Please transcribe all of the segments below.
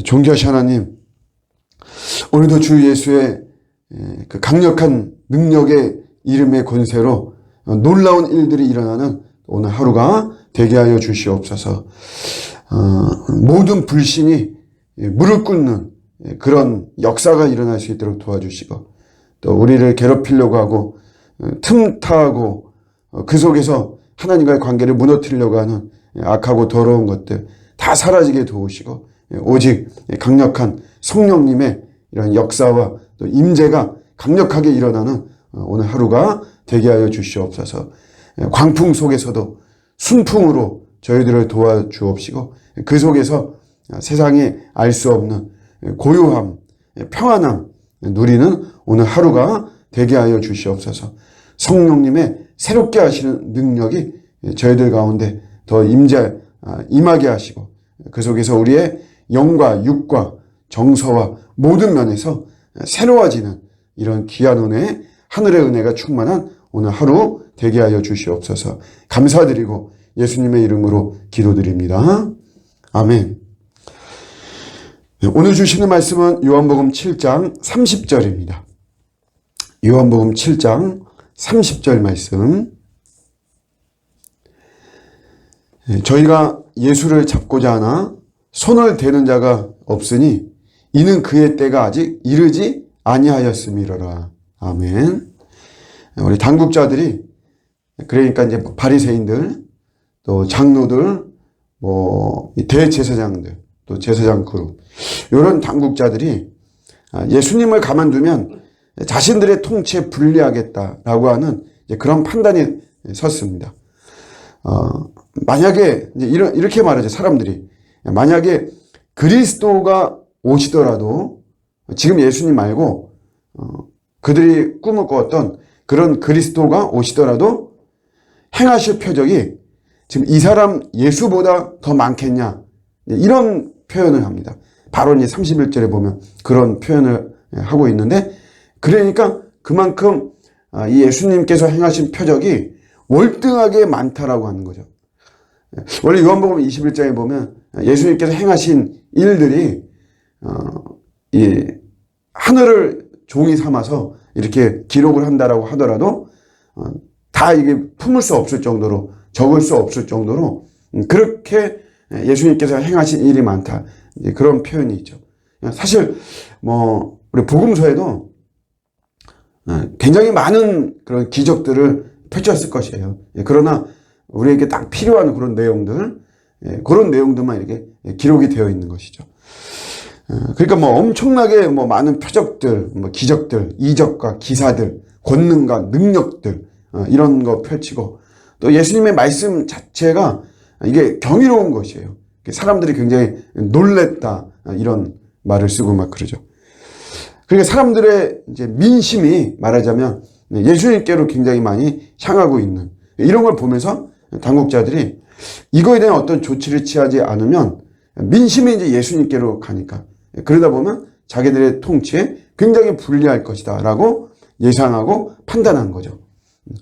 존귀하신 하나님, 오늘도 주 예수의 그 강력한 능력의 이름의 권세로 놀라운 일들이 일어나는 오늘 하루가 되게 하여 주시옵소서. 어, 모든 불신이 무릎 꿇는 그런 역사가 일어날 수 있도록 도와주시고 또 우리를 괴롭히려고 하고 어, 틈타고 어, 그 속에서 하나님과의 관계를 무너뜨리려고 하는 악하고 더러운 것들 다 사라지게 도우시고 오직 강력한 성령님의 이런 역사와 또 임재가 강력하게 일어나는 오늘 하루가 되게 하여 주시옵소서. 광풍 속에서도 순풍으로 저희들을 도와주옵시고 그 속에서 세상에 알수 없는 고요함, 평안함 누리는 오늘 하루가 되게 하여 주시옵소서. 성령님의 새롭게 하시는 능력이 저희들 가운데 더 임재 임하게 하시고 그 속에서 우리의 영과 육과 정서와 모든 면에서 새로워지는 이런 귀한 은혜, 하늘의 은혜가 충만한 오늘 하루 되게 하여 주시옵소서. 감사드리고 예수님의 이름으로 기도드립니다. 아멘. 네, 오늘 주시는 말씀은 요한복음 7장 30절입니다. 요한복음 7장 30절 말씀. 네, 저희가 예수를 잡고자 하나 손을 대는 자가 없으니 이는 그의 때가 아직 이르지 아니하였음이로라. 아멘. 우리 당국자들이 그러니까 이제 바리새인들 또 장로들 뭐 대제사장들 또 제사장 그룹 이런 당국자들이 예수님을 가만두면 자신들의 통치에 불리하겠다라고 하는 그런 판단이 섰습니다. 어, 만약에 이런 이렇게 말하죠 사람들이 만약에 그리스도가 오시더라도 지금 예수님 말고 어, 그들이 꿈을 꿨던 그런 그리스도가 오시더라도 행하실 표적이 지금 이 사람 예수보다 더 많겠냐 이런 표현을 합니다. 바로 이제 31절에 보면 그런 표현을 하고 있는데 그러니까 그만큼 아, 이 예수님께서 행하신 표적이 월등하게 많다라고 하는 거죠. 원래 요한복음 21장에 보면 예수님께서 행하신 일들이 어, 이 하늘을 종이 삼아서 이렇게 기록을 한다라고 하더라도 어, 다 이게 품을 수 없을 정도로 적을 수 없을 정도로 음, 그렇게 예수님께서 행하신 일이 많다 그런 표현이 있죠. 사실 뭐 우리 복음서에도 어, 굉장히 많은 그런 기적들을 펼쳤을 것이에요. 예, 그러나 우리에게 딱 필요한 그런 내용들 예, 그런 내용들만 이렇게 기록이 되어 있는 것이죠. 어, 그러니까 뭐 엄청나게 뭐 많은 표적들, 뭐 기적들, 이적과 기사들, 권능과 능력들 어, 이런 거 펼치고 또 예수님의 말씀 자체가 이게 경이로운 것이에요. 사람들이 굉장히 놀랬다 이런 말을 쓰고 막 그러죠. 그러니까 사람들의 이제 민심이 말하자면 예수님께로 굉장히 많이 향하고 있는 이런 걸 보면서 당국자들이 이거에 대한 어떤 조치를 취하지 않으면 민심이 이제 예수님께로 가니까 그러다 보면 자기들의 통치에 굉장히 불리할 것이다 라고 예상하고 판단한 거죠.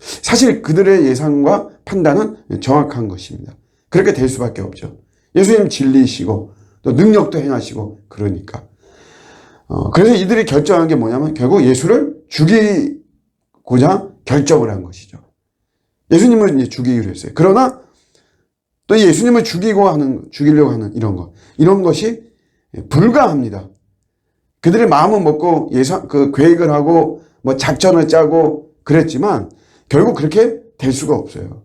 사실 그들의 예상과 판단은 정확한 것입니다. 그렇게 될 수밖에 없죠. 예수님 진리이시고 또 능력도 행하시고 그러니까. 어, 그래서 이들이 결정한 게 뭐냐면 결국 예수를 죽이고자 결정을 한 것이죠. 예수님을 이제 죽이기로 했어요. 그러나 또 예수님을 죽이고 하는, 죽이려고 하는 이런 것. 이런 것이 불가합니다. 그들의 마음은 먹고 예상, 그 계획을 하고 뭐 작전을 짜고 그랬지만 결국 그렇게 될 수가 없어요.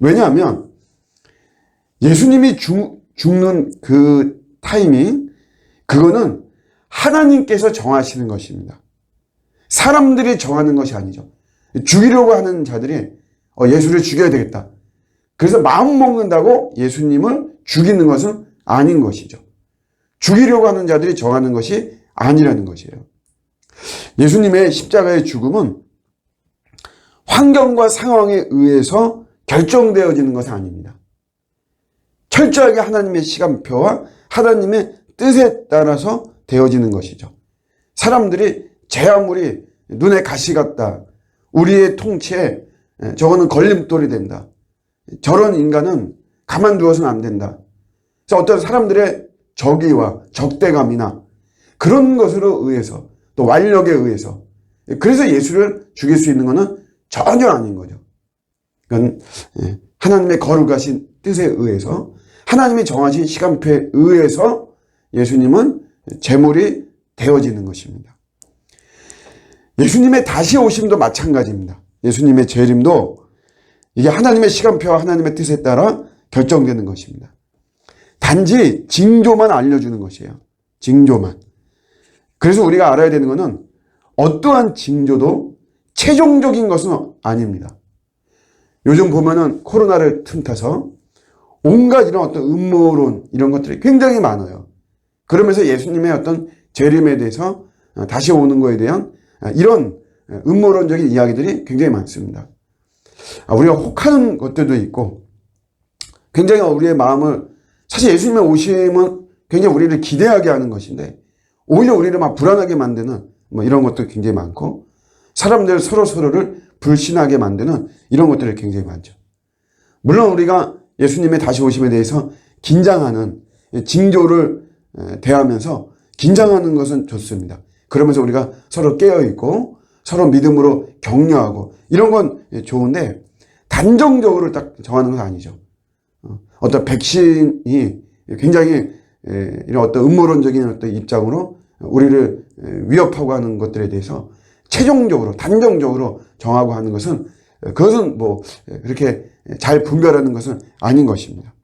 왜냐하면 예수님이 죽, 죽는 그 타이밍, 그거는 하나님께서 정하시는 것입니다. 사람들이 정하는 것이 아니죠. 죽이려고 하는 자들이 어, 예수를 죽여야 되겠다. 그래서 마음 먹는다고 예수님을 죽이는 것은 아닌 것이죠. 죽이려고 하는 자들이 정하는 것이 아니라는 것이에요. 예수님의 십자가의 죽음은 환경과 상황에 의해서 결정되어지는 것은 아닙니다. 철저하게 하나님의 시간표와 하나님의 뜻에 따라서 되어지는 것이죠. 사람들이 제 아무리 눈에 가시 같다. 우리의 통치에 저거는 걸림돌이 된다. 저런 인간은 가만 두어서는 안 된다. 그래서 어떤 사람들의 적의와 적대감이나 그런 것으로 의해서 또 완력에 의해서 그래서 예수를 죽일 수 있는 것은 전혀 아닌 거죠. 그건 예, 하나님의 거룩하신 뜻에 의해서 하나님이 정하신 시간표에 의해서 예수님은 제물이 되어지는 것입니다. 예수님의 다시 오심도 마찬가지입니다. 예수님의 재림도 이게 하나님의 시간표와 하나님의 뜻에 따라 결정되는 것입니다. 단지 징조만 알려주는 것이에요. 징조만. 그래서 우리가 알아야 되는 것은 어떠한 징조도 최종적인 것은 아닙니다. 요즘 보면은 코로나를 틈타서 온갖 이런 어떤 음모론 이런 것들이 굉장히 많아요. 그러면서 예수님의 어떤 재림에 대해서 다시 오는 거에 대한 이런 음모론적인 이야기들이 굉장히 많습니다. 우리가 혹하는 것들도 있고 굉장히 우리의 마음을 사실 예수님의 오심은 굉장히 우리를 기대하게 하는 것인데 오히려 우리를 막 불안하게 만드는 뭐 이런 것도 굉장히 많고 사람들 서로 서로를 불신하게 만드는 이런 것들이 굉장히 많죠. 물론 우리가 예수님의 다시 오심에 대해서 긴장하는 징조를 대하면서 긴장하는 것은 좋습니다. 그러면서 우리가 서로 깨어 있고 서로 믿음으로 격려하고 이런 건 좋은데 단정적으로 딱 정하는 건 아니죠. 어, 어떤 백신이 굉장히 이런 어떤 음모론적인 어떤 입장으로 우리를 위협하고 하는 것들에 대해서 최종적으로 단정적으로 정하고 하는 것은 그것은 뭐 그렇게 잘 분별하는 것은 아닌 것입니다.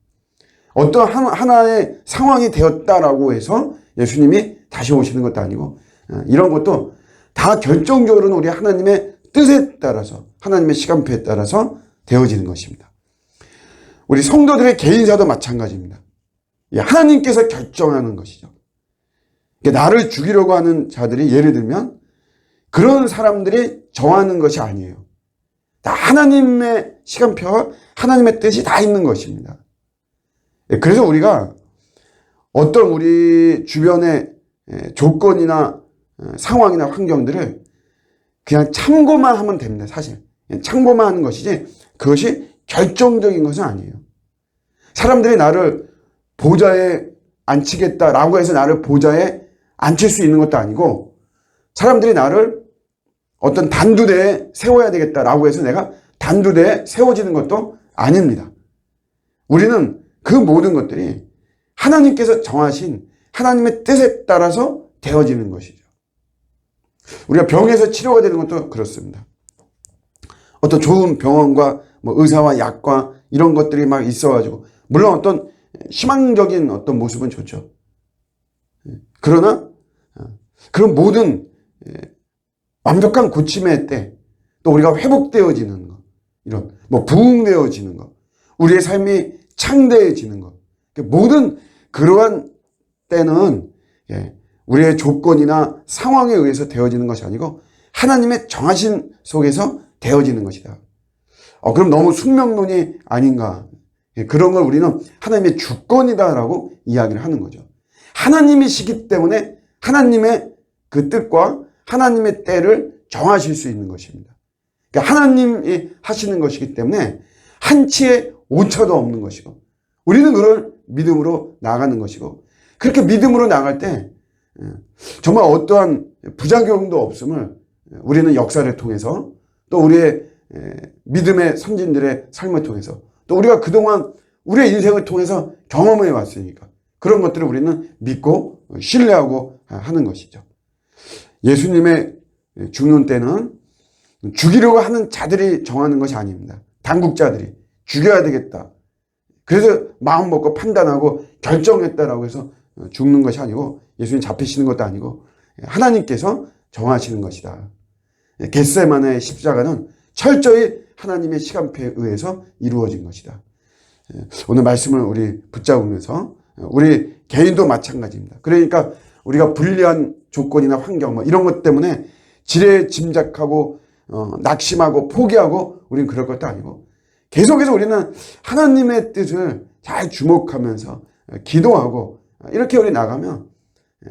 어떤 하나의 상황이 되었다라고 해서 예수님이 다시 오시는 것도 아니고 어, 이런 것도 다 결정적으로는 우리 하나님의 뜻에 따라서 하나님의 시간표에 따라서 되어지는 것입니다. 우리 성도들의 개인사도 마찬가지입니다. 하나님께서 결정하는 것이죠. 나를 죽이려고 하는 자들이 예를 들면 그런 사람들이 정하는 것이 아니에요. 다 하나님의 시간표와 하나님의 뜻이 다 있는 것입니다. 예, 그래서 우리가 어떤 우리 주변의 예, 조건이나 어, 상황이나 환경들을 그냥 참고만 하면 됩니다. 사실. 참고만 하는 것이지 그것이 결정적인 것은 아니에요. 사람들이 나를 보좌에 앉히겠다라고 해서 나를 보좌에 앉힐 수 있는 것도 아니고 사람들이 나를 어떤 단두대에 세워야 되겠다라고 해서 내가 단두대에 세워지는 것도 아닙니다. 우리는 그 모든 것들이 하나님께서 정하신 하나님의 뜻에 따라서 되어지는 것이죠. 우리가 병에서 치료가 되는 것도 그렇습니다. 어떤 좋은 병원과 뭐 의사와 약과 이런 것들이 막 있어가지고 물론 어떤 희망적인 어떤 모습은 좋죠. 그러나 어, 그런 모든 예, 완벽한 고침의 때 또 우리가 회복되어지는 것 이런 뭐 부흥되어지는 것 우리의 삶이 창대해지는 것 모든 그러한 때는 예, 우리의 조건이나 상황에 의해서 되어지는 것이 아니고 하나님의 정하신 속에서 되어지는 것이다. 어, 그럼 너무 숙명론이 아닌가? 예, 그런 걸 우리는 하나님의 주권이다라고 이야기를 하는 거죠. 하나님이시기 때문에 하나님의 그 뜻과 하나님의 때를 정하실 수 있는 것입니다. 그러니까 하나님이 하시는 것이기 때문에 한치의 오차도 없는 것이고 우리는 그걸 믿음으로 나가는 것이고 그렇게 믿음으로 나갈 때 예, 정말 어떠한 부작용도 없음을 우리는 역사를 통해서 또 우리의 예, 믿음의 선진들의 삶을 통해서 또 우리가 그동안 우리의 인생을 통해서 경험해 왔으니까 그런 것들을 우리는 믿고 신뢰하고 하는 것이죠. 예수님의 죽는 때는 죽이려고 하는 자들이 정하는 것이 아닙니다. 당국자들이 죽여야 되겠다. 그래서 마음 먹고 판단하고 결정했다라고 해서 죽는 것이 아니고 예수님 잡히시는 것도 아니고 하나님께서 정하시는 것이다. 겟세만의 십자가는 철저히 하나님의 시간표에 의해서 이루어진 것이다. 오늘 말씀을 우리 붙잡으면서 우리 개인도 마찬가지입니다. 그러니까 우리가 불리한 조건이나 환경 뭐 이런 것 때문에 지레 짐작하고 어, 낙심하고 포기하고 우리는 그럴 것도 아니고 계속해서 우리는 하나님의 뜻을 잘 주목하면서 기도하고 이렇게 우리 나가면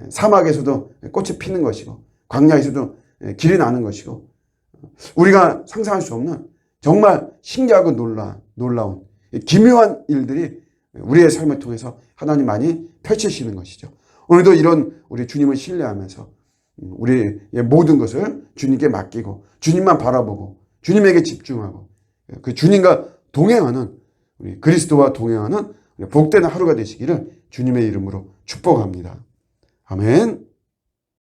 사막에서도 꽃이 피는 것이고 광야에서도 길이 나는 것이고 우리가 상상할 수 없는 정말 신기하고 놀라, 놀라운 기묘한 일들이 우리의 삶을 통해서 하나님 많이 펼치시는 것이죠. 오늘도 이런 우리 주님을 신뢰하면서 음, 우리의 모든 것을 주님께 맡기고 주님만 바라보고 주님에게 집중하고 그 주님과 동행하는 우리 그리스도와 동행하는 복된 하루가 되시기를 주님의 이름으로 축복합니다. 아멘.